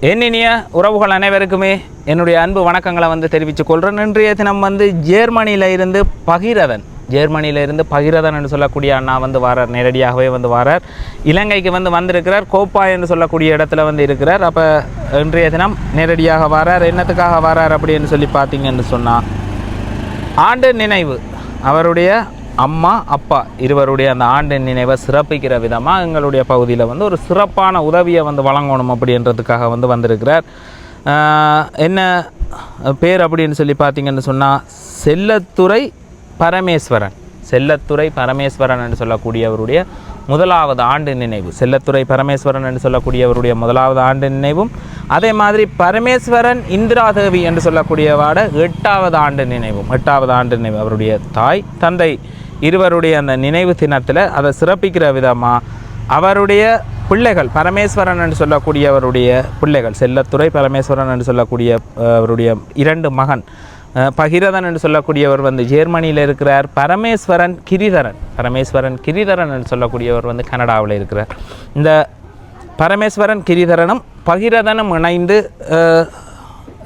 என்னினிய உறவுகள் அனைவருக்குமே என்னுடைய அன்பு வணக்கங்களை வந்து தெரிவித்து கொள்கிறேன் இன்றைய தினம் வந்து ஜேர்மனியில் இருந்து பகிரதன். ஜெர்மனியில இருந்து பகிரதன் என்று சொல்லக்கூடிய அண்ணா வந்து வாரார். நேரடியாகவே வந்து வாரார். இலங்கைக்கு வந்து வந்திருக்கிறார். கோப்பா என்று சொல்லக்கூடிய இடத்துல வந்து இருக்கிறார். அப்போ இன்றைய தினம் நேரடியாக வாரார். என்னத்துக்காக வரார் அப்படின்னு சொல்லி பார்த்தீங்கன்னு சொன்னால் ஆண்டு நினைவு. அவருடைய அம்மா அப்பா இருவருடைய அந்த ஆண்டு நினைவை சிறப்பிக்கிற விதமாக எங்களுடைய பகுதியில் வந்து ஒரு சிறப்பான உதவியை வந்து வழங்கணும் அப்படின்றதுக்காக வந்து வந்திருக்கிறார். என்ன பேர் அப்படின்னு சொல்லி பார்த்தீங்கன்னு சொன்னால் செல்லத்துறை பரமேஸ்வரன். செல்லத்துறை பரமேஸ்வரன் என்று சொல்லக்கூடியவருடைய முதலாவது ஆண்டு நினைவு. செல்லத்துறை பரமேஸ்வரன் என்று சொல்லக்கூடியவருடைய முதலாவது ஆண்டு நினைவும் அதே மாதிரி பரமேஸ்வரன் இந்திராதேவி என்று சொல்லக்கூடியவாட எட்டாவது ஆண்டு நினைவும். எட்டாவது ஆண்டு நினைவு. அவருடைய தாய் தந்தை இருவருடைய அந்த நினைவு தினத்தில் அதை சிறப்பிக்கிற விதமாக அவருடைய பிள்ளைகள் பரமேஸ்வரன் என்று சொல்லக்கூடியவருடைய பிள்ளைகள் செல்லத்துறை பரமேஸ்வரன் என்று சொல்லக்கூடிய அவருடைய இரண்டு மகன் பகிரதன் என்று சொல்லக்கூடியவர் வந்து ஜெர்மனியில் இருக்கிறார். பரமேஸ்வரன் கிரிதரன் பரமேஸ்வரன் கிரிதரன் என்று சொல்லக்கூடியவர் வந்து கனடாவில் இருக்கிறார். இந்த பரமேஸ்வரன் கிரிதரனும் பகிரதனும் இணைந்து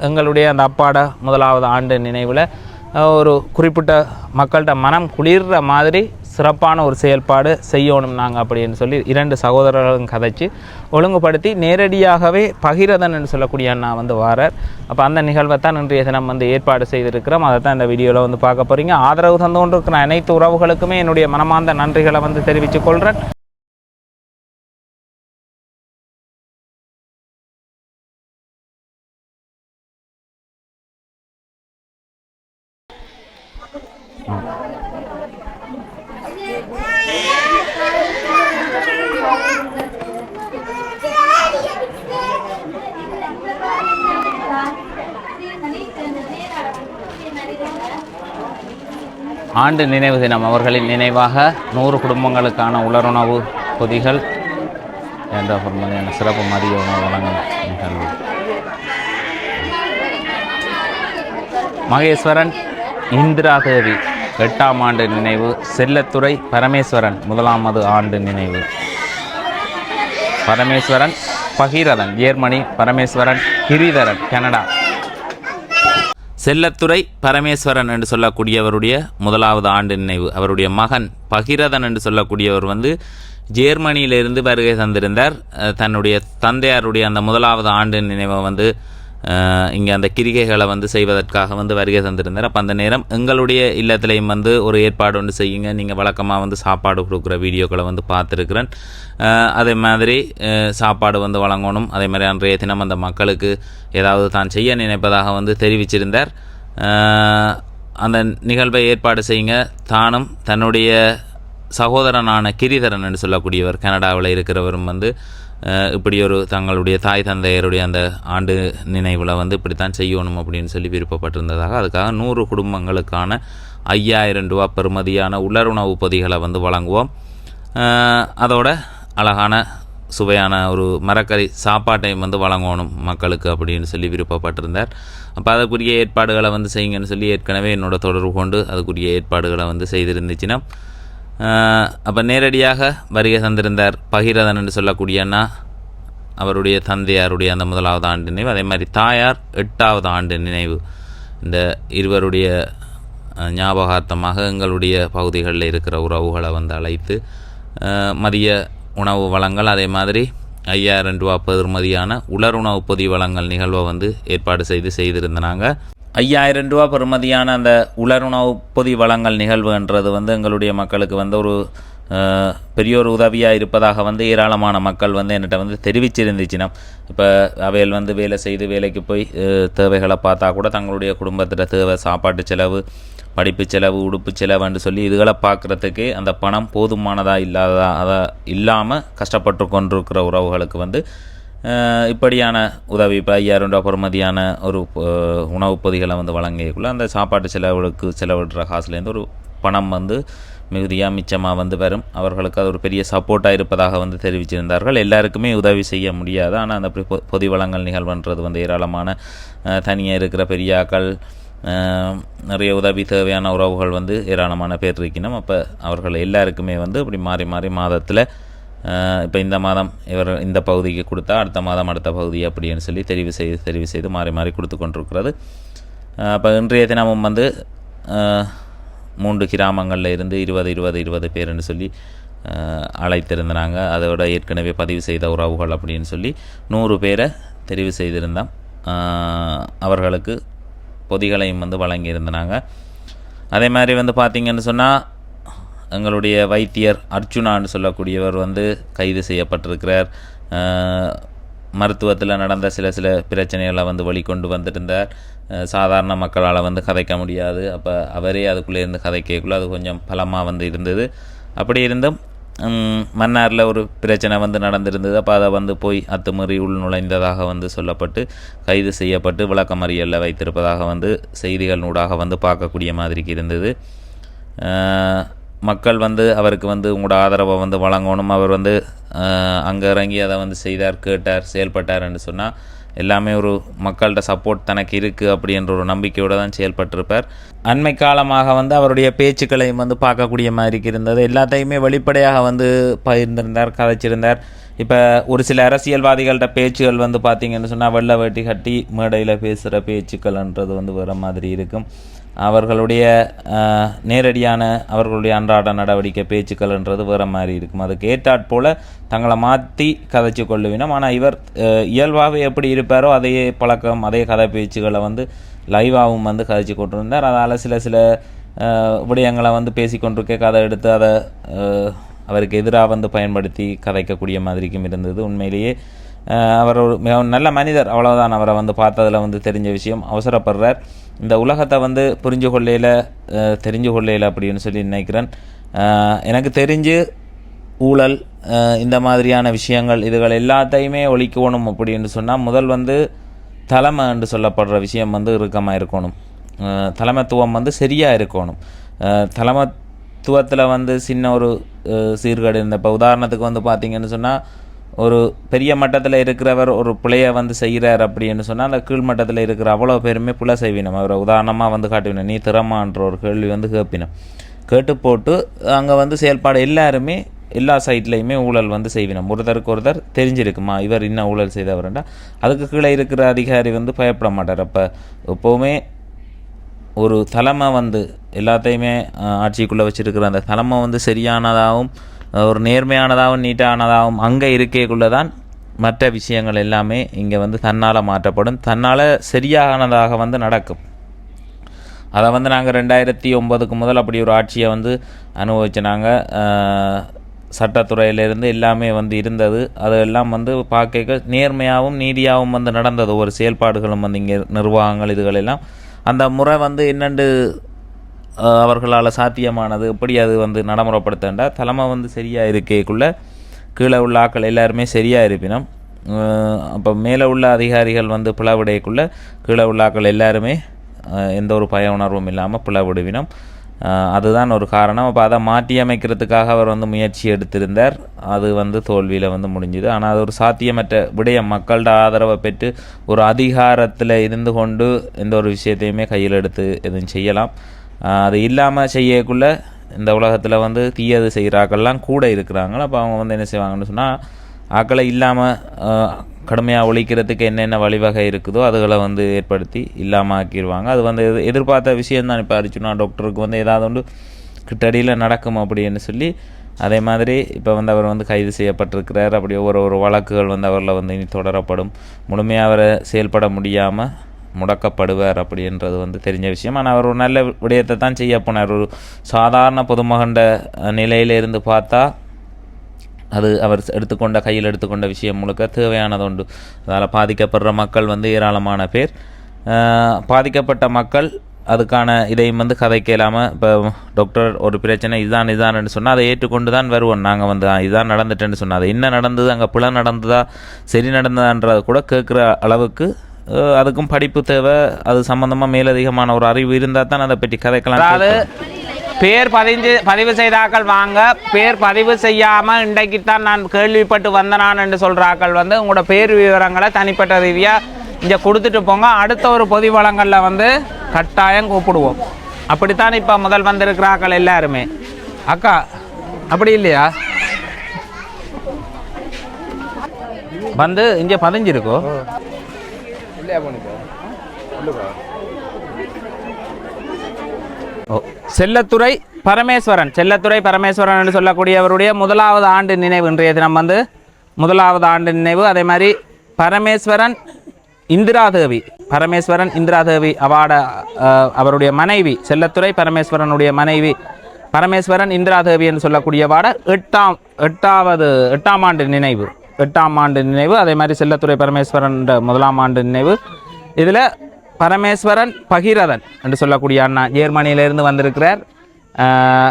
எங்களுடைய அந்த அப்பாட முதலாவது ஆண்டு நினைவில் ஒரு குறிப்பிட்ட மக்கள்கிட்ட மனம் குளிர்ற மாதிரி சிறப்பான ஒரு செயல்பாடு செய்யணும் நாங்கள் அப்படின்னு சொல்லி இரண்டு சகோதரர்களும் கதைச்சு ஒழுங்குபடுத்தி நேரடியாகவே பகிரதன் என்று சொல்லக்கூடிய அண்ணா வந்து வாரார். அப்போ அந்த நிகழ்வை தான் இன்றைய தினம் வந்து ஏற்பாடு செய்திருக்கிறோம். அதை தான் இந்த வீடியோவில் வந்து பார்க்க போகிறீங்க ஆதரவு தந்து கொண்டிருக்கிற அனைத்து உறவுகளுக்குமே என்னுடைய மனமார்ந்த நன்றிகளை வந்து தெரிவித்துக் கொள்கிறேன் ஆண்டு நினைவு தினம் அவர்களின் நினைவாக நூறு குடும்பங்களுக்கான உலருணவு பொதிகள் என்ற மாதிரியான சிறப்பு மதிய உணவு வழங்கும் நிகழ்வு. மகேஸ்வரன் இந்திரா தேவி எட்டாம் ஆண்டு நினைவு. செல்லத்துறை பரமேஸ்வரன் முதலாமது ஆண்டு நினைவு. Parameswaran Bhagirathan Germany Parameswaran Giritharan Canada. Chellathurai Parameswaran என்று சொல்லக்கூடியவருடைய முதலாவது ஆண்டு நினைவு. அவருடைய மகன் பகிரதன் என்று சொல்லக்கூடியவர் வந்து ஜெர்மனியிலிருந்து வருகை தந்திருந்தார். தன்னுடைய தந்தையாருடைய அந்த முதலாவது ஆண்டு நினைவை வந்து இங்கே அந்த கிரிகைகளை வந்து செய்வதற்காக வந்து வருகை தந்திருந்தார். அப்போ அந்த நேரம் எங்களுடைய இல்லத்திலையும் வந்து ஒரு ஏற்பாடு ஒன்று செய்யுங்க. நீங்கள் வழக்கமாக வந்து சாப்பாடு கொடுக்குற வீடியோக்களை வந்து பார்த்துருக்குறேன். அதே மாதிரி சாப்பாடு வந்து வழங்கணும். அதே மாதிரி அன்றைய தினம் அந்த மக்களுக்கு ஏதாவது தான் செய்ய நினைப்பதாக வந்து தெரிவிச்சிருந்தார். அந்த நிகழ்வை ஏற்பாடு செய்யுங்க. தானும் தன்னுடைய சகோதரனான கிரிதரன் என்று சொல்லக்கூடியவர் கனடாவில் இருக்கிறவரும் வந்து இப்படி ஒரு தங்களுடைய தாய் தந்தையருடைய அந்த ஆண்டு நினைவில் வந்து இப்படித்தான் செய்யணும் அப்படின்னு சொல்லி விருப்பப்பட்டிருந்ததாக. அதுக்காக நூறு குடும்பங்களுக்கான ஐயாயிரம் ரூபா பெறுமதியான உலருணவு பொதிகளை வந்து வழங்குவோம். அதோட அழகான சுவையான ஒரு மரக்கறி சாப்பாட்டையும் வந்து வழங்கணும் மக்களுக்கு அப்படின்னு சொல்லி விருப்பப்பட்டிருந்தார். அப்போ அதுக்குரிய ஏற்பாடுகளை வந்து செய்யுங்கன்னு சொல்லி ஏற்கனவே என்னோட தொடர்பு கொண்டு அதுக்குரிய ஏற்பாடுகளை வந்து செய்திருந்துச்சுன்னா அப்போ நேரடியாக வருகை தந்திருந்தார் பகிரதன் என்று சொல்லக்கூடிய அண்ணா. அவருடைய தந்தையாருடைய அந்த முதலாவது ஆண்டு நினைவு. அதே மாதிரி தாயார் எட்டாவது ஆண்டு நினைவு. இந்த இருவருடைய ஞாபகார்த்தமாக எங்களுடைய பகுதிகளில் இருக்கிற உறவுகளை வந்து அழைத்து மதிய உணவு வளங்கள் அதே மாதிரி ஐயாயிரம் ரூபா பெறுமதியான உணவு பொதி வளங்கள் நிகழ்வை வந்து ஏற்பாடு செய்து செய்திருந்தாங்க. ஐயாயிரம் ரூபா பெறுமதியான அந்த உலருணவு பொதி வளங்கள் நிகழ்வுன்றது வந்து எங்களுடைய மக்களுக்கு வந்து ஒரு பெரியோரு பெரிய ஒரு உதவியாக இருப்பதாக வந்து ஏராளமான மக்கள் வந்து என்கிட்ட வந்து தெரிவிச்சிருந்துச்சுன்னா இப்போ அவையில் வந்து வேலை செய்து வேலைக்கு போய் தேவைகளை பார்த்தா கூட தங்களுடைய குடும்பத்தில் தேவை சாப்பாட்டு செலவு படிப்பு செலவு உடுப்பு செலவுன்னு சொல்லி இதுகளை பார்க்குறதுக்கு அந்த பணம் போதுமானதாக இல்லாததா அதை இல்லாமல் கஷ்டப்பட்டு கொண்டிருக்கிற உறவுகளுக்கு வந்து இப்படியான உதவி இப்போ ஐயாயிரம் ரூபா பொறுமதியான ஒரு உணவுப் பொதிகளை வந்து வழங்கியக்குள்ள அந்த சாப்பாட்டு செலவுகளுக்கு செலவிடுற காசுலேருந்து ஒரு பணம் வந்து மிகுதியாக மிச்சமாக வந்து வரும். அவர்களுக்கு அது ஒரு பெரிய சப்போர்ட்டாக இருப்பதாக வந்து தெரிவிச்சிருந்தார்கள். எல்லாருக்குமே உதவி செய்ய முடியாது. ஆனால் அந்த பொ- பொ- பொதி வளங்கள் நிகழ்வுன்றது வந்து ஏராளமான தனியாக இருக்கிற பெரியாக்கள் நிறைய உதவி தேவையான உறவுகள் வந்து ஏராளமான பேர் இருக்கணும் அப்போ அவர்கள் எல்லாருக்குமே வந்து இப்படி மாறி மாறி மாதத்தில் இப்போ இந்த மாதம் இவர் இந்த பகுதிக்கு கொடுத்தா அடுத்த மாதம் அடுத்த பகுதி அப்படின்னு சொல்லி தெரிவு செய்து தெரிவு செய்து மாறி மாறி கொடுத்து கொண்டிருக்கிறது. அப்போ இன்றைய தினமும் வந்து மூன்று கிராமங்களில் இருந்து இருபது இருபது இருபது பேர்னு சொல்லி அழைத்திருந்தாங்க. அதோட ஏற்கனவே பதிவு செய்த உறவுகள் அப்படின்னு சொல்லி நூறு பேரை தெரிவு செய்திருந்தோம். அவர்களுக்கு பொதிகளையும் வந்து வழங்கியிருந்தாங்க. அதே மாதிரி வந்து பார்த்திங்கன்னு சொன்னால் எங்களுடைய வைத்தியர் அர்ச்சுனான்னு சொல்லக்கூடியவர் வந்து கைது செய்யப்பட்டிருக்கிறார். மருத்துவத்தில் நடந்த சில சில பிரச்சனைகளை வந்து வெளிக்கொண்டு வந்துருந்தார். சாதாரண மக்களால் வந்து கதைக்க முடியாது. அப்போ அவரே அதுக்குள்ளே இருந்து கதைக்கக்குள்ள அது கொஞ்சம் பலமாக வந்து இருந்தது. அப்படி இருந்தும் மன்னாரில் ஒரு பிரச்சனை வந்து நடந்திருந்தது. அப்போ அதை வந்து போய் அத்துமீறி உள் நுழைந்ததாக வந்து சொல்லப்பட்டு கைது செய்யப்பட்டு விளக்கமறியலில் வைத்திருப்பதாக வந்து செய்திகள் நூடாக வந்து பார்க்கக்கூடிய மாதிரிக்கு இருந்தது. மக்கள் வந்து அவருக்கு வந்து உங்களோட ஆதரவை வந்து வழங்கணும். அவர் வந்து அங்கே இறங்கி அதை வந்து செய்தார் கேட்டார் செயல்பட்டார்ன்னு சொன்னால் எல்லாமே ஒரு மக்கள்கிட்ட சப்போர்ட் தனக்கு இருக்குது அப்படின்ற ஒரு நம்பிக்கையோடு தான் செயல்பட்டிருப்பார். அண்மை காலமாக வந்து அவருடைய பேச்சுக்களையும் வந்து பார்க்கக்கூடிய மாதிரி இருந்தது. எல்லாத்தையுமே வெளிப்படையாக வந்து பகிர்ந்திருந்தார் கதைச்சிருந்தார். இப்போ ஒரு சில அரசியல்வாதிகள்கிட்ட பேச்சுகள் வந்து பார்த்திங்கன்னு சொன்னால் வெள்ளை வேட்டி கட்டி மேடையில் பேசுகிற பேச்சுக்கள்ன்றது வந்து வேறு மாதிரி இருக்கும். அவர்களுடைய நேரடியான அவர்களுடைய அன்றாட நடவடிக்கை பேச்சுக்கள்ன்றது வேறு மாதிரி இருக்கும். அதுக்கு ஏற்றாற் போல் தங்களை மாற்றி கதைச்சு கொள்ளுவினோம். ஆனால் இவர் இயல்பாகவே எப்படி இருப்பாரோ அதே பழக்கம் அதே கதை பேச்சுகளை வந்து லைவாகவும் வந்து கதைச்சு கொண்டிருந்தார். அதால் சில சில விடயங்களை வந்து பேசிக்கொண்டிருக்க கதை எடுத்து அதை அவருக்கு எதிராக வந்து பயன்படுத்தி கதைக்கக்கூடிய மாதிரிக்கும் இருந்தது. உண்மையிலேயே அவர் ஒரு மிகவும் நல்ல மனிதர். அவ்வளோதான் அவரை வந்து பார்த்ததில் வந்து தெரிஞ்ச விஷயம். அவசரப்படுறார். இந்த உலகத்தை வந்து புரிஞ்சு கொள்ளையில் தெரிஞ்சு கொள்ளையில் அப்படின்னு சொல்லி நினைக்கிறேன். எனக்கு தெரிஞ்சு ஊழல் இந்த மாதிரியான விஷயங்கள் இதுகள் எல்லாத்தையுமே ஒழிக்கணும் அப்படின்னு சொன்னால் முதல் வந்து தலைமை என்று சொல்லப்படுற விஷயம் வந்து இறுக்கமாக இருக்கணும். தலைமைத்துவம் வந்து சரியாக இருக்கணும். தலைமைத்துவத்தில் வந்து சின்ன ஒரு சீர்கேடு இருந்த இப்போ உதாரணத்துக்கு வந்து பார்த்திங்கன்னு சொன்னால் ஒரு பெரிய மட்டத்தில் இருக்கிறவர் ஒரு பிள்ளையை வந்து செய்கிறார் அப்படின்னு சொன்னால் அந்த கீழ் மட்டத்தில் இருக்கிற அவ்வளோ பேருமே புல செய்வினம். அவரை உதாரணமாக வந்து காட்டுவினோம் நீ திறமான்ற ஒரு கேள்வி வந்து கேட்பினோம் கேட்டு போட்டு அங்கே வந்து செயல்பாடு எல்லாருமே எல்லா சைட்லேயுமே ஊழல் வந்து செய்வினோம். ஒருத்தருக்கு ஒருத்தர் தெரிஞ்சிருக்குமா? இவர் இன்னும் ஊழல் செய்தவர்ண்டா அதுக்கு கீழே இருக்கிற அதிகாரி வந்து பயப்பட மாட்டார். அப்போ எப்போவுமே ஒரு தலைமை வந்து எல்லாத்தையுமே ஆட்சிக்குள்ளே வச்சுருக்கிற அந்த தலைமை வந்து சரியானதாகவும் ஒரு நேர்மையானதாகவும் நீட்டானதாகவும் அங்கே இருக்கேக்குள்ளே தான் மற்ற விஷயங்கள் எல்லாமே இங்கே வந்து தன்னால் மாற்றப்படும். தன்னால் சரியானதாக வந்து நடக்கும். அதை வந்து நாங்கள் ரெண்டாயிரத்தி ஒம்பதுக்கு முதல் அப்படி ஒரு ஆட்சியை வந்து அனுபவிச்சு நாங்கள் சட்டத்துறையிலேருந்து எல்லாமே வந்து இருந்தது. அதெல்லாம் வந்து பார்க்க நேர்மையாகவும் நீதியாகவும் வந்து நடந்தது. ஒரு செயல்பாடுகளும் வந்து இங்கே நிர்வாகங்கள் இதுகளெல்லாம் அந்த முறை வந்து என்னென்று அவர்களால் சாத்தியமானது. எப்படி அது வந்து நடைமுறைப்படுத்தண்டா? தலைமை வந்து சரியாக இருக்கேக்குள்ளே கீழே உள்ள ஆக்கள் எல்லாருமே சரியாக இருப்பினும் அப்போ மேலே உள்ள அதிகாரிகள் வந்து பிளவுடையக்குள்ளே கீழே உள்ள ஆக்கள் எல்லாருமே எந்த ஒரு பய உணர்வும் இல்லாமல் பிளவுடுவினோம் அதுதான் ஒரு காரணம். அப்போ அதை மாற்றி அமைக்கிறதுக்காக அவர் வந்து முயற்சி எடுத்திருந்தார். அது வந்து தோல்வியில் வந்து முடிஞ்சுது. ஆனால் அது ஒரு சாத்தியமற்ற விடயம். மக்கள்கிட்ட ஆதரவை பெற்று ஒரு அதிகாரத்தில் இருந்து கொண்டு எந்த ஒரு விஷயத்தையுமே கையில் எடுத்து எதுவும் செய்யலாம். அது இல்லாமல் செய்யக்குள்ளே இந்த உலகத்தில் வந்து தீயது செய்கிறாக்கள்லாம் கூட இருக்கிறாங்க. அப்போ அவங்க வந்து என்ன செய்வாங்கன்னு சொன்னால் ஆக்களை இல்லாமல் கடுமையாக ஒழிக்கிறதுக்கு என்னென்ன வழிவகை இருக்குதோ அதுகளை வந்து ஏற்படுத்தி இல்லாமல் ஆக்கிடுவாங்க. அது வந்து எதிர்- எதிர்பார்த்த விஷயம்தான். இப்போ அரிச்சுனா டாக்டருக்கு வந்து ஏதாவது ஒன்று கிட்டடியில் நடக்கும் அப்படின்னு சொல்லி அதே மாதிரி இப்போ வந்து அவர் வந்து கைது செய்யப்பட்டிருக்கிறார். அப்படி ஒரு ஒரு வழக்குகள் வந்து அவரில் வந்து இனி தொடரப்படும். முழுமையாக அவரை செயல்பட முடியாமல் முடக்கப்படுவார் அப்படின்றது வந்து தெரிஞ்ச விஷயம். ஆனால் அவர் ஒரு நல்ல விடயத்தை தான் செய்ய போனார். ஒரு சாதாரண பொதுமகண்ட நிலையிலிருந்து பார்த்தா அது அவர் எடுத்துக்கொண்ட கையில் எடுத்துக்கொண்ட விஷயம் முழுக்க தேவையானது உண்டு. அதால் பாதிக்கப்படுற மக்கள் வந்து ஏராளமான பேர். பாதிக்கப்பட்ட மக்கள் அதுக்கான இதையும் வந்து கதைக்க இல்லாமல் இப்போ டாக்டர் ஒரு பிரச்சனை இதுதான் இதுதான்னு சொன்னால் அதை ஏற்றுக்கொண்டு தான் வருவோம். நாங்கள் வந்து இதுதான் நடந்துட்டேன்னு சொன்னால் அது என்ன நடந்தது அங்கே பிழை நடந்ததா சரி நடந்ததான்றதை கூட கேட்குற அளவுக்கு அதுக்கும் படிப்பு தேவை. அது சம்மந்தமாக மேலதிகமான ஒரு அறிவு இருந்தால் தான் அதை பற்றி கதைக்கலாம். அதாவது பேர் பதிஞ்சு பதிவு செய்தாக்கள் வாங்க. பேர் பதிவு செய்யாமல் இன்றைக்குத்தான் நான் கேள்விப்பட்டு வந்தனான் என்று சொல்கிற ஆக்கள் வந்து உங்களோட பேர் விவரங்களை தனிப்பட்ட ரீதியாக இங்கே கொடுத்துட்டு போங்க. அடுத்த ஒரு பொதி வளங்களில் வந்து கட்டாயம் கூப்பிடுவோம். அப்படித்தான் இப்போ முதல் வந்திருக்கிற ஆக்கள் எல்லாருமே. அக்கா அப்படி இல்லையா? வந்து இங்கே பதிஞ்சிருக்கோ? செல்லத்துறை பரமேஸ்வரன். செல்லத்துறை பரமேஸ்வரன் என்று சொல்லக்கூடியவருடைய முதலாவது ஆண்டு நினைவு இன்றைய தினம் வந்து முதலாவது ஆண்டு நினைவு. அதே மாதிரி பரமேஸ்வரன் இந்திராதேவி பரமேஸ்வரன் இந்திராதேவி அவார்ட அவருடைய மனைவி செல்லத்துறை பரமேஸ்வரனுடைய மனைவி பரமேஸ்வரன் இந்திராதேவி என்று சொல்லக்கூடிய வாட எட்டாம் எட்டாவது எட்டாம் ஆண்டு நினைவு. எட்டாம் ஆண்டு நினைவு அதே மாதிரி செல்லத்துறை பரமேஸ்வரன் முதலாம் ஆண்டு நினைவு. இதில் பரமேஸ்வரன் பகிரதன் என்று சொல்லக்கூடிய அண்ணா ஜெர்மனியிலிருந்து வந்திருக்கிறார்.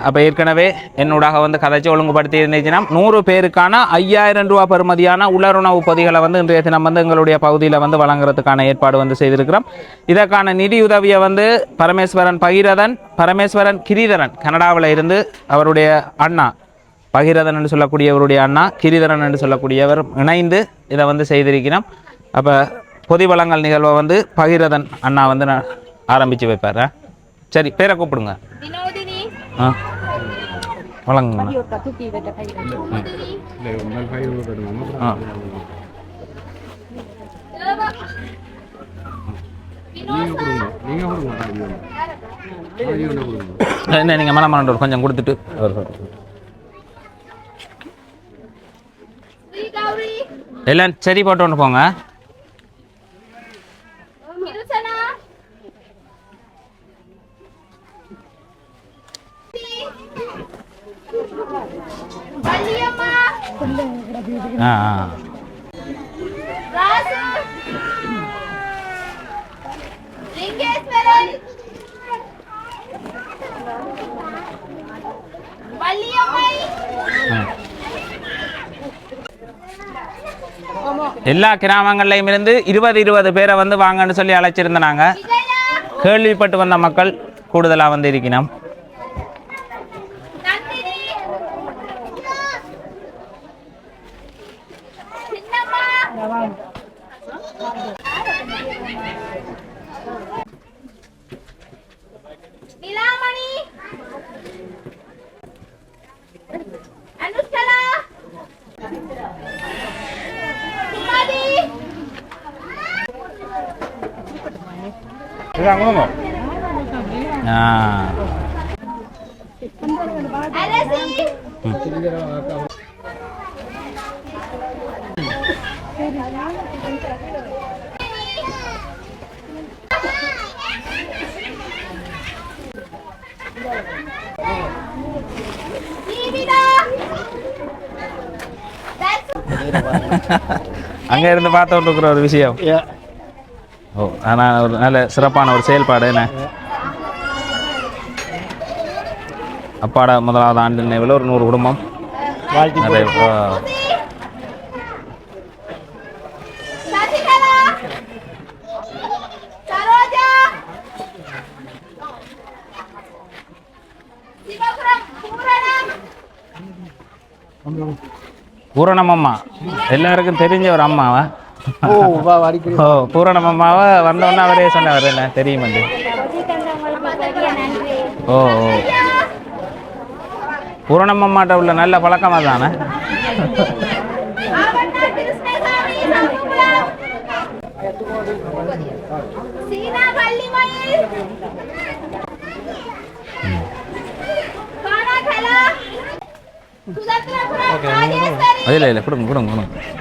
அப்போ ஏற்கனவே என்னோடாக வந்து கதைச்சி ஒழுங்குபடுத்தி இருந்துச்சுன்னா நூறு பேருக்கான ஐயாயிரம் ரூபா பெறுமதியான உலருணவு பொதிகளை வந்து இன்றைய தினம் வந்து எங்களுடைய பகுதியில் வந்து வழங்குறதுக்கான ஏற்பாடு வந்து செய்திருக்கிறோம். இதற்கான நிதியுதவியை வந்து பரமேஸ்வரன் பகிரதன் பரமேஸ்வரன் கிரிதரன் கனடாவில் இருந்து அவருடைய அண்ணா பகீரதன் என்று சொல்லக்கூடியவருடைய அண்ணா கிரிதரன் என்று சொல்லக்கூடியவர் இணைந்து இதை வந்து செய்திருக்கிறோம். அப்போ பொதி வழங்கல் நிகழ்வை வந்து பகீரதன் அண்ணா வந்து நான் ஆரம்பித்து வைப்பார். சரி பேரை கூப்பிடுங்க. வினோதினி. ஆ. வழங்குங்க ஆ. நீங்கள் மனம் கொஞ்சம் கொடுத்துட்டு. எல்லாம் சரி போட்டு ஒன்று போங்க. ஆ ஆ. எல்லா கிராமங்கள்லையும் இருந்து இருபது இருபது பேரை வந்து வாங்கன்னு சொல்லி அழைச்சிருந்தாங்க கேள்விப்பட்டு வந்த மக்கள் கூடுதலாக வந்து இருக்கணும் ஆ அரசி ஜீவிதா அங்கே இருந்து பார்த்துட்டு இருக்கிற ஒரு விஷயம் ஓ ஆனால் ஒரு நல்ல சிறப்பான ஒரு செயல்பாடு என்ன? அப்பாட முதலாவது ஆண்டு நினைவில் ஒரு நூறு குடும்பம். நிறைய பூரணம் அம்மா. எல்லாருக்கும் தெரிஞ்ச ஒரு அம்மாவா? ஓ வா அடிக்கடி. ஓ பூரணம் அம்மாவை வந்தோடனே அவரே சொன்னவர் என்ன தெரியுமாண்டு ஓ ஓ. பூரணம் அம்மாட்ட உள்ள நல்ல பழக்கமாக தானே? இல்லை இல்லை கொடுங்க கொடுங்க கொடுங்க.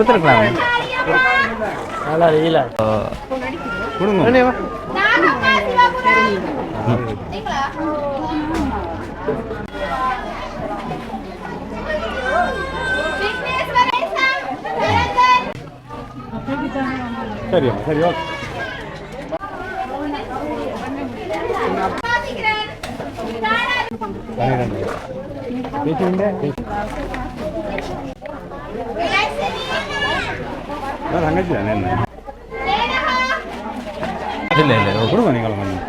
கொடுத்துருக்கலாமே. நல்லா இல்லை கொடுங்க. நிரஞ்சன் சரி சரி ஓகே. பன்னிரெண்டு தங்கச்சி தானே என்ன? இல்லை இல்லை கொடுங்க நீங்கள் கொஞ்சம்.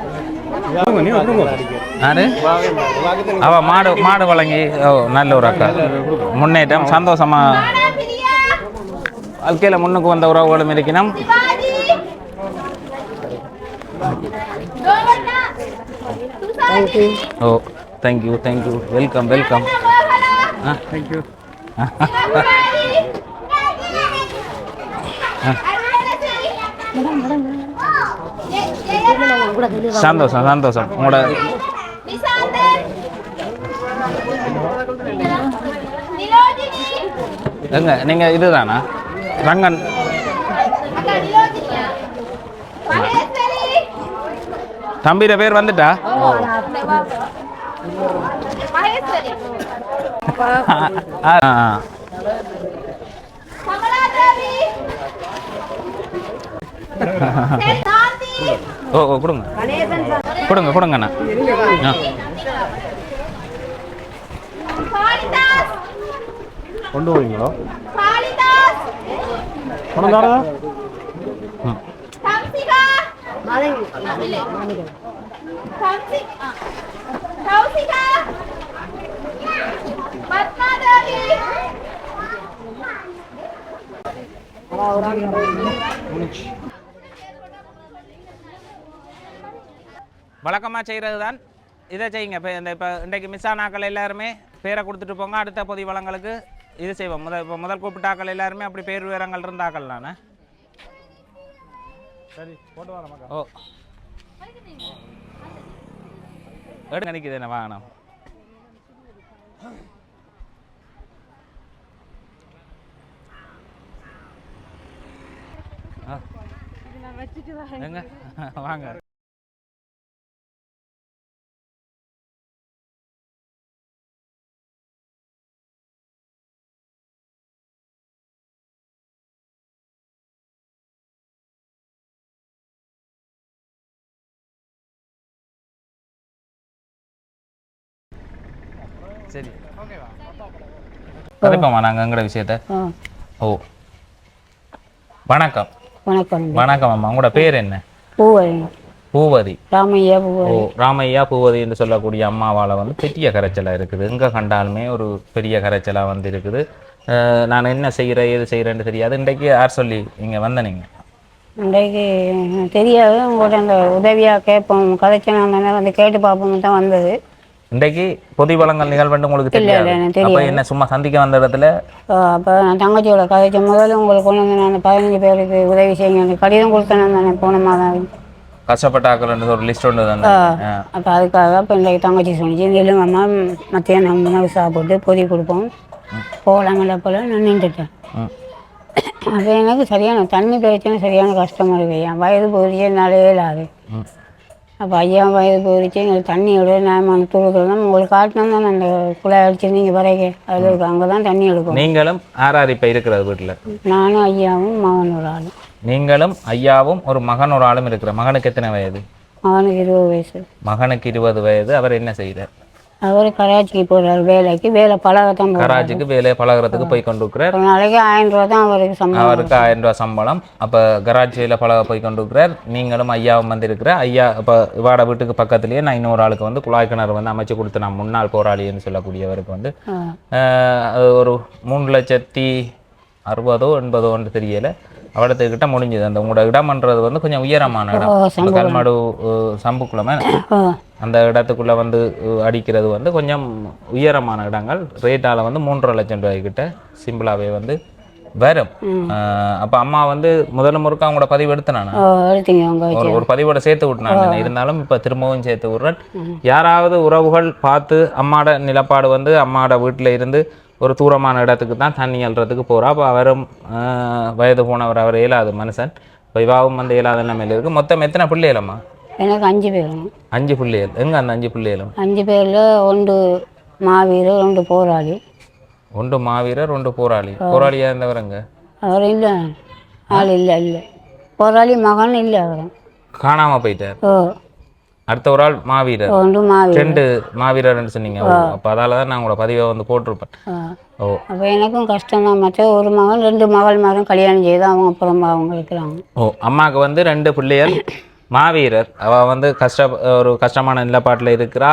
கொடுங்க நீங்கள் கொடுங்க. யாரு அவ மாடு மாடு வழங்கி ஓ நல்ல ஒரு அக்கா. முன்னேற்றம் சந்தோஷமா. வாழ்க்கையில் முன்னுக்கு வந்த உறவுகளும் இருக்கணும். ஓ thank you thank you welcome welcome ah. Thank you சந்தோஷம் சந்தோஷம். உங்களோட எங்க நீங்கள் இதுதானா? ரங்கன். தம்பிയുടെ பேர் வந்துட்டா? ஆ. ஓ ஓ கொடுங்க. கொடுங்க கொடுங்கண்ணா ஆ. காளிதாஸ் கொண்டு போவீங்களோ? கொண்டு பத்மாதேவி வழக்கமாக செய்கிறது தான் இதை செய்யுங்க. இப்போ இந்த இப்போ இன்றைக்கு மிஸ் ஆனாக்கள் எல்லாருமே பேரை கொடுத்துட்டு போங்க. அடுத்த பொதி வளங்களுக்கு இது செய்வோம். முதல் இப்போ முதல் கூப்பிட்டாக்கள் எல்லாருமே அப்படி பேர் விவரங்கள் இருந்தாக்கள் நானே சரி போட்டு மக்கா. ஓ. எடுங்க நிற்குது என்ன வாகனம். வாங்க. சரி. கதைப்போமா நாங்கள் எங்கட விஷயத்த? ஓ. வணக்கம். வணக்கம். வணக்கம் அம்மா. உங்களோட பேர் என்ன? பூவரி பூவதி. ராமையா ஓ பூவரி ராமையா பூவதி என்று சொல்லக்கூடிய அம்மாவால் வந்து பெரிய கரைச்சலாக இருக்குது. எங்கே கண்டாலுமே ஒரு பெரிய கரைச்சலாக வந்து இருக்குது நான் என்ன செய்கிறேன் ஏது செய்கிறேன்னு தெரியாது. இன்றைக்கு யார் சொல்லி இங்கே வந்த நீங்கள் இன்றைக்கு தெரியாது. உங்கள்கிட்ட அந்த உதவியாக கேட்போம். கதைச்சு நான் வந்து கேட்டு பார்ப்போம் தான் வந்தது. இன்றைக்கு பொதி வளங்கள் நிகழ்வுன்னு உங்களுக்கு தெரியாது. அப்போ என்ன சும்மா சந்திக்க வந்த இடத்துல? அப்போ நான் தங்கச்சியோட கதைச்ச முதல்ல உங்களுக்கு கொண்டு வந்து நான் பதினஞ்சு பேருக்கு உதவி செய்யுங்க கடிதம் கொடுத்தேன் தானே போன மாதம். கஷ்டப்பட்ட ஒரு லிஸ்ட் ஒன்று ஆ. அப்போ அதுக்காக இப்போ இன்றைக்கு தங்கச்சி சொன்னிச்சு நெல்லுங்கம்மா மத்தியானம் உணவு சாப்பிட்டு பொதி கொடுப்போம். போகலாங்கள போல நான் நின்றுட்டேன். அப்போ எனக்கு சரியான தண்ணி பிரச்சனை சரியான கஷ்டமாக இருக்கு. என் வயது போயிடுச்சு என்னாலே அப்போ ஐயா வயது போயிடுச்சு எங்களுக்கு தண்ணி விட நான் துருக்கலாம் உங்களுக்கு காட்டினா தான் அந்த குழாய் அடிச்சிருந்தீங்க பிறகு அதில் இருக்கு அங்கே தான் தண்ணி எடுக்கும். நீங்களும் யார் இப்போ இருக்கிறது வீட்டில்? நானும் ஐயாவும் மகன் ஒரு ஆளும். நீங்களும் ஐயாவும் ஒரு மகன் ஒரு ஆளும் இருக்கிற மகனுக்கு எத்தனை வயது? மகனுக்கு இருபது வயசு. மகனுக்கு இருபது வயது அவர் என்ன செய்கிறார் அவர் கராச்சிக்கு போகிறார் வேலைக்கு. வேலை பழகத்தான் கராச்சிக்கு வேலையை பழகுறதுக்கு போய் கொண்டிருக்கிறார். ஒரு நாளைக்கு ஆயிரம் ரூபா தான் அவருக்கு சம்பளம். அவருக்கு ஆயிரம் ரூபாய் சம்பளம். அப்போ கராச்சியில் பழக போய் கொண்டிருக்கிறார். நீங்களும் ஐயாவும் வந்திருக்கிற ஐயா இப்போ இவாட வீட்டுக்கு பக்கத்துலேயே நான் இன்னொரு ஆளுக்கு வந்து குழாய் கிணறு வந்து அமைச்சு கொடுத்து நான் முன்னாள் போராளின்னு சொல்லக்கூடியவருக்கு வந்து ஒரு மூணு லட்சத்தி அறுபதோ எண்பதோன்னு தெரியல. அவடத்துக்கிட்ட முடிஞ்சது. அந்த உங்களோட இடம்ன்றது வந்து கொஞ்சம் உயரமான இடம். கல்மடு ஆ. அந்த இடத்துக்குள்ள வந்து அடிக்கிறது வந்து கொஞ்சம் உயரமான இடங்கள். ரேட்டால வந்து மூன்றரை லட்சம் ரூபாய்க்கிட்ட சிம்பிளாவே வந்து வரும். அப்ப அம்மா வந்து முதல்ல முறுக்க அவங்களோட பதிவு எடுத்தனானா? ஒரு ஒரு பதிவோட சேர்த்து விட்டுனாங்க. இருந்தாலும் இப்ப திரும்பவும் சேர்த்து விடுறேன். யாராவது உறவுகள் பார்த்து அம்மாட நிலப்பாடு வந்து அம்மாட வீட்டுல இருந்து ஒரு தூரமான இடத்துக்கு தான் தண்ணி அல்றதுக்கு போறா. அப்போ அவரும் வயது போனவர் அவர் இயலாது மனுஷன். இப்போ இவாவும் வந்து இயலாத நிலைமையில இருக்கு. மொத்தம் எத்தனை பிள்ளைகளம்மா? எனக்கு அஞ்சு பேரும் அஞ்சு பிள்ளைகள். எங்க அந்த அஞ்சு பிள்ளைகளும்? அஞ்சு பேரில் ஒன்று மாவீரர் ரெண்டு போராளி. ஒன்று மாவீரர் ஒன்று போராளி. போராளியா இருந்தவருங்க அவர் இல்லை. ஆள் இல்லை இல்லை. போராளி மகன் இல்லை அவர். காணாம போயிட்டார். ஓ. அடுத்த ஒரு ஆள் மாவீரர். ரெண்டு மாவீரர்னு சொன்னீங்க. அப்ப அதால தான் நான் உங்களோட பதிவை வந்து போட்டிருப்பேன். ஓ. அப்போ எனக்கும் கஷ்டம் தான் மற்ற ஒரு மகன் ரெண்டு மகள் மகன் கல்யாணம் செய்து அவங்க அப்புறம் அவங்க இருக்கிறாங்க. ஓ அம்மாவுக்கு வந்து ரெண்டு பிள்ளைகள் மாவீரர். அவள் வந்து கஷ்ட ஒரு கஷ்டமான நிலப்பாட்டில் இருக்கிறா.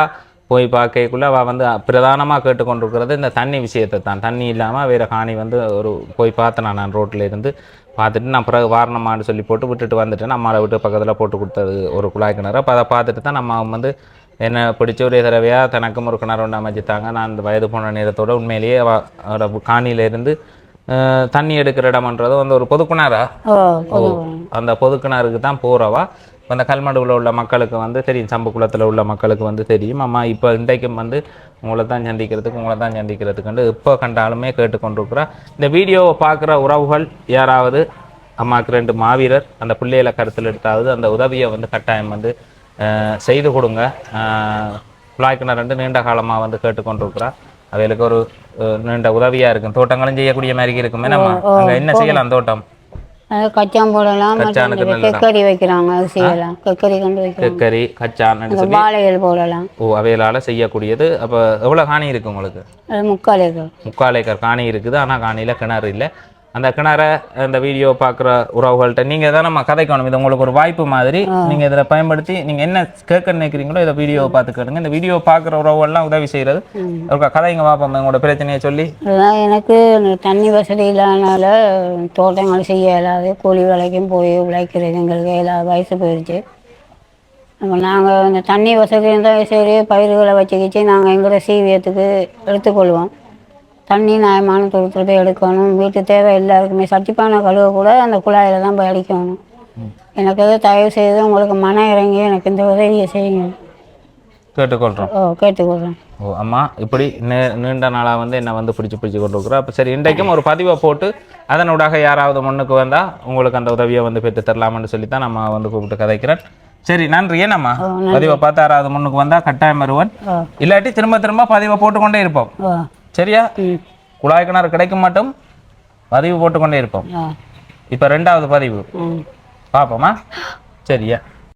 போய் பார்க்கக்குள்ள அவள் வந்து பிரதானமாக கேட்டுக்கொண்டிருக்கிறது இந்த தண்ணி விஷயத்தை தான் தண்ணி இல்லாமல் வேறு காணி வந்து ஒரு போய் பார்த்தேன் நான் ரோட்டில் இருந்து. பார்த்துட்டு நான் பிறகு வாரணமான்னு சொல்லி போட்டு விட்டுட்டு வந்துட்டேன். அம்மாவை விட்டு பக்கத்தில் போட்டு கொடுத்தது ஒரு குழாய் கிணறு. அப்போ அதை பார்த்துட்டு தான் நம்ம வந்து என்னை பிடிச்ச ஒரே தடவையாக தனக்கும் ஒரு கிணறு ஒன்று அமைச்சித்தாங்க நான் அந்த வயது போன நேரத்தோட உண்மையிலேயே அவ- அவரோட காணியிலேருந்து தண்ணி எடுக்கிற இடம்ன்றது வந்து ஒரு பொது கிணறா ஓ ஓ அந்த பொது கிணறுக்கு தான் போகிறவா இப்போ அந்த கல்மடுவில் உள்ள மக்களுக்கு வந்து தெரியும். சம்பு குளத்தில் உள்ள மக்களுக்கு வந்து தெரியும். அம்மா இப்போ இன்றைக்கும் வந்து உங்களை தான் சந்திக்கிறதுக்கு உங்களை தான் சந்திக்கிறதுக்குண்டு இப்போ கண்டாலுமே கேட்டுக்கொண்டிருக்கிறா. இந்த வீடியோவை பார்க்குற உறவுகள் யாராவது அம்மாவுக்கு ரெண்டு மாவீரர் அந்த பிள்ளைகளை கருத்தில் எடுத்தாவது அந்த உதவியை வந்து கட்டாயம் வந்து செய்து கொடுங்க. கிணறு ரெண்டு நீண்ட காலமாக வந்து கேட்டுக்கொண்டிருக்கிறா. அவைகளுக்கு ஒரு நீண்ட உதவியாக இருக்கும். தோட்டங்களும் செய்யக்கூடிய மாதிரி இருக்கும் என்னம்மா அங்கே என்ன செய்யலாம் தோட்டம்? கச்சான் போடலாம்? கெக்கரி வைக்கிறாங்க செய்யலாம். கெக்கரி கொண்டு வைக்கலாம். கக்கரி சொல்லி வாழைகள் போடலாம். ஓ அவைகளால் செய்யக்கூடியது. அப்போ எவ்வளோ காணி இருக்குது உங்களுக்கு? முக்கால் ஏக்கர். முக்கால் ஏக்கர் காணி இருக்குது ஆனால் காணியில் கிணறு இல்லை. அந்த கிணறை இந்த வீடியோ பார்க்குற உறவுகள்கிட்ட நீங்கள் தான் நம்ம கதைக்கணும். இது உங்களுக்கு ஒரு வாய்ப்பு மாதிரி நீங்கள் இதில் பயன்படுத்தி நீங்கள் என்ன கேட்க நினைக்கிறீங்களோ இதை வீடியோவை பார்த்து கேளுங்க. இந்த வீடியோ பார்க்குற உறவுகள்லாம் உதவி செய்கிறது ஒரு கதைங்க பார்ப்போம். உங்களோட பிரச்சனையை சொல்லி. எனக்கு தண்ணி வசதி இல்லாதனால தோட்டங்கள் செய்ய இயலாது கூலி வேலைக்கும் போய் உழைக்கிறது எங்களுக்கு இயலாத வயசு போயிடுச்சு நாங்கள் இந்த தண்ணி வசதி இருந்தால் சரி பயிர்களை வச்சுக்கிச்சு நாங்கள் எங்களோட சீவியத்துக்கு எடுத்துக்கொள்வோம். தண்ணி நியாயமான தூரத்தில் போய் எடுக்கணும். வீட்டு தேவை எல்லாருக்குமே சட்டிப்பானை கழுவ கூட அந்த குழாயில் தான் போய் அடிக்கணும். எனக்கு எது தயவு செய்து உங்களுக்கு மனம் இறங்கி எனக்கு இந்த உதவியை செய்யுங்க. கேட்டுக்கொள்கிறோம் ஓ கேட்டுக்கொள்கிறேன் ஓ அம்மா இப்படி நீ நீண்ட நாளாக வந்து என்னை வந்து பிடிச்சி பிடிச்சி கொண்டு இருக்கிறோம் அப்போ சரி இன்றைக்கும் ஒரு பதிவை போட்டு அதனூடாக யாராவது முன்னுக்கு வந்தால் உங்களுக்கு அந்த உதவியை வந்து பெற்று தரலாம்னு சொல்லி தான் நம்ம வந்து கூப்பிட்டு கதைக்கிறேன். சரி நன்றி. ஏனம்மா பதிவை பார்த்து யாராவது முன்னுக்கு வந்தால் கட்டாயம் வருவன். இல்லாட்டி திரும்ப திரும்ப பதிவை போட்டுக்கொண்டே இருப்போம். சரியா? குழாய் கிணறு கிடைக்கும் மட்டும் பதிவு போட்டுக்கொண்டே இருப்போம். இப்போ ரெண்டாவது பதிவு. பார்ப்போமா சரியா.